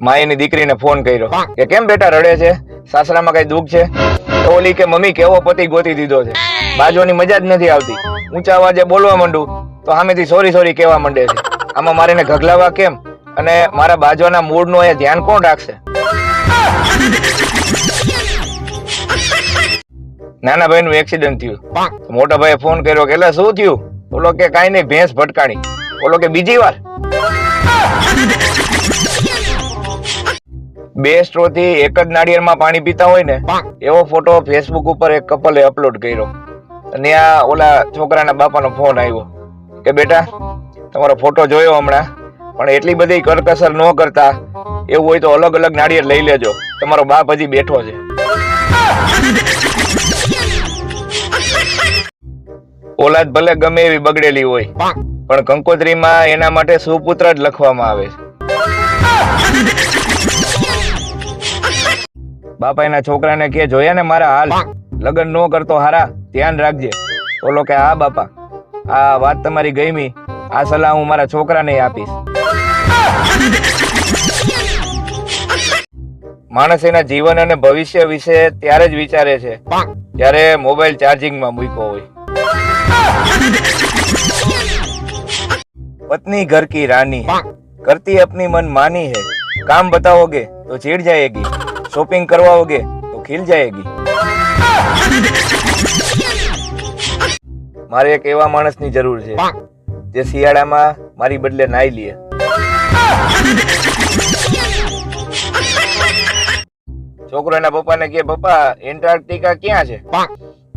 મા એની દીકરીને ફોન કર્યો કે કેમ બેટા રડે છે? સાસરામાં કઈ દુઃખ છે? ઓલી કે મમ્મી કેવો પતિ ગોતી દીધો છે? બાજુની મજા જ નથી આવતી. ઊંચા અવાજે બોલવા માંડું, તો સામેથી સોરી સોરી કહેવા માંડે છે. આમાં મારે એને ઘગલાવા કેમ? અને મારા બાજુના મૂળનું એ ધ્યાન કોણ રાખશે? નાના ભાઈ નું એક્સિડન્ટ થયું મોટા ભાઈએ ફોન કર્યો કે શું થયું? ઓલો કે, કાઈ નહીં, ભેંસ ભટકાણી. ઓલો કે, બીજી વાર. બે સ્ટ્રો થી એક જ નાળિયેરમાં પાણી પીતા હોય ને એવો ફોટો ફેસબુક ઉપર એક કપલે અપલોડ કર્યો. અને આ ઓલા છોકરાના બાપાનો ફોન આવ્યો કે બેટા તમારો ફોટો જોયો હમણાં પણ એટલી બધી કરકસર ન કરતા. એવું હોય તો અલગ અલગ નાળિયેર લઈ લેજો. તમારો બાપ હજી બેઠો છે. ઓલાદ ભલે ગમે એવી બગડેલી હોય પણ કંકોત્રીમાં એના માટે સુપુત્ર જ લખવામાં આવે છે. બાપા એના છોકરાને કે જોયા ને મારા હાલ. લગ્ન ન કરતો હારા ધ્યાન રાખજે. ઓલો કે હા બાપા. આ વાત તમારી ગમી. આ સલાહ હું મારા છોકરાને આપીશ. માણસ એના જીવન અને ભવિષ્ય વિશે ત્યારે જ વિચારે છે જ્યારે મોબાઈલ ચાર્જિંગમાં મૂક્યો હોય. પત્ની ઘર કી રાની. કરતી અપની મન માની હે. કામ બતાઓગે તો ચીડ જાયેગી. શોપિંગ કરવા ઓગે તો ખીલ જાયેગી. મારે એક એવા માણસની જરૂર છે, જે શિયાળામાં મારી બદલે નાઈ લે. છોકરાના પપ્પાને કે, પપ્પા, એન્ટાર્કટિકા ક્યાં છે?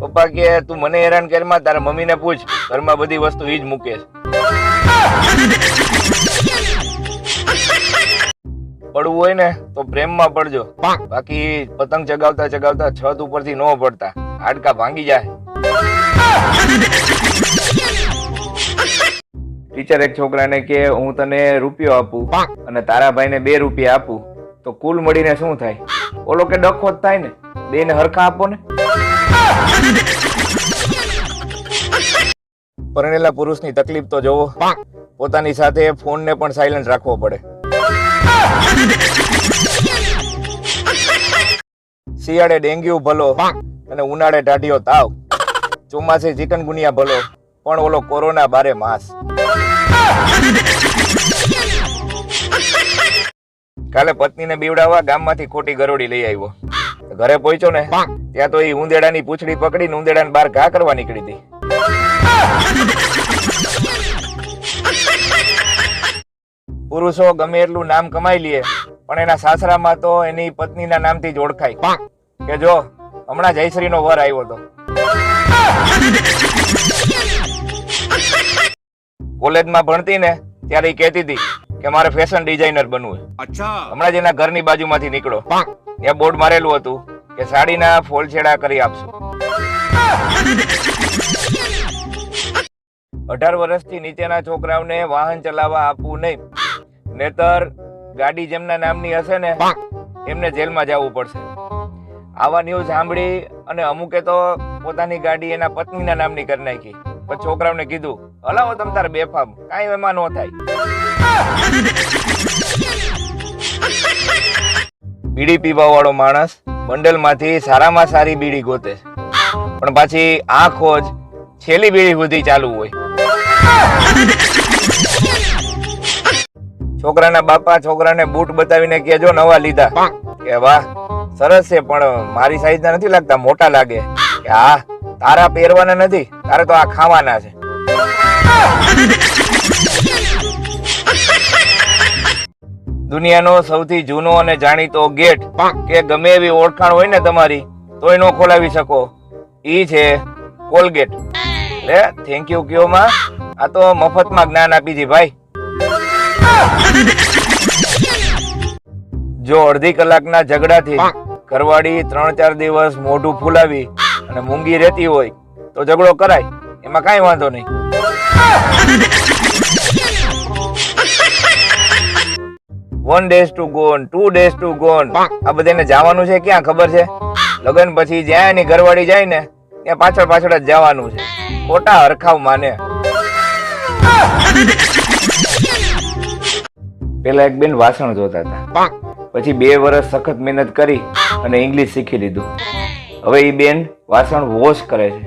પપ્પા કે, તું મને હેરાન કરમાં તારા મમ્મીને પૂછ. ઘરમાં બધી વસ્તુ એ જ મૂકે છે. પડવું હોય ને તો પ્રેમમાં પડજો. બાકી પતંગ ચગાવતા ચગાવતા છત ઉપરથી ન પડતા. હાડકા ભાંગી જાય. ટીચર એક છોકરાને કે હું તને રૂપિયો આપું અને તારા ભાઈને બે રૂપિયા આપું તો કુલ મળીને શું થાય? ઓલો કે ડખો જ થાય ને. બે ને હરખા આપો ને. પરણેલા પુરુષની તકલીફ તો જોવો. પોતાની સાથે ફોનને પણ સાયલન્ટ રાખવો પડે. શિયાળે ડેન્ગ્યુ ભલો અને ઉનાળે ટાઢિયો તાવ. ચોમાસે ચિકનગુનિયા ભલો, પણ ઓલો કોરોના બારે માસ. કાલે પત્નીને બીવડાવવા ગામમાંથી ખોટી ગરોડી લઈ આવ્યો. ઘરે પહોંચ્યો ને, ત્યાં તો એ ઉંદેડાની પૂછડી પકડીને ઉંદેડાને બહાર ઘા કરવા નીકળી હતી. પુરુષો ગમે એટલું નામ કમાઈ લે પણ એના સાસરામાં તો એની પત્નીના નામથી જ ઓળખાય. કે જો હમણાં જયશ્રીનો વર આવ્યો હતો કોલેજમાં ભણતી ને ત્યારે કહેતી હતી કે મારે ફેશન ડિઝાઇનર બનવું હમણાં જ એના ઘરની બાજુમાંથી નીકળો. ત્યાં બોર્ડ મારેલું હતું કે સાડીના ફોલ છેડા કરી આપશો. અઢાર વર્ષથી નીચેના છોકરાઓને વાહન ચલાવવા આપવું નહીં. નહીતર ગાડી જેમના નામની હશે ને એમને જેલમાં જવું પડશે. આવા ન્યૂઝ સાંભળી અને અમુકે તો પોતાની ગાડી એના પત્નીના નામની કરી નાખી. પછી છોકરાઓને કીધું હલાવો તમ તારે બેફામ કાંઈ એમાં ન થાય. બીડી પીવા વાળો માણસ બંડલમાંથી સારામાં સારી બીડી ગોતે. પણ પાછી આંખો જ છેલ્લી બીડી સુધી ચાલુ હોય. છોકરાના બાપા છોકરાને બૂટ બતાવીને કેજો નવા લીધા. કે વાહ સરસ છે પણ મારી સાઈઝના નથી લાગતા મોટા લાગે. કે હા તારા પહેરવાના નથી તારે તો આ ખાવાના છે. દુનિયાનો સૌથી જૂનો અને જાણીતો ગેટ કે ગમે એવી ઓળખાણ હોય ને તમારી તો એનો ખોલાવી શકો. ઈ છે કોલગેટ. લે થેન્ક યુ કયો માં. આ તો મફતમાં જ્ઞાન આપી દી ભાઈ. જો અડધી કલાકના ઝઘડાથી ઘરવાળી ત્રણ ચાર દિવસ મોઢું ફૂલાવી અને મૂંગી રહેતી હોય, તો ઝઘડો કરાય. એમાં કાંઈ વાંધો નહીં. One days to gone two days to gone આ બધાને જવાનું છે? ક્યાં ખબર છે? લગન પછી જ્યાં એની ઘરવાળી જાય ને, ત્યાં પાછળ પાછળ જ જવાનું છે. ખોટા હરખાવ માને. પેલા એક બેન વાસણ ધોતા હતા. પછી બે વર્ષ સખત મહેનત કરી અને ઇંગ્લિશ શીખી લીધું. હવે એ બેન વાસણ વોશ કરે છે.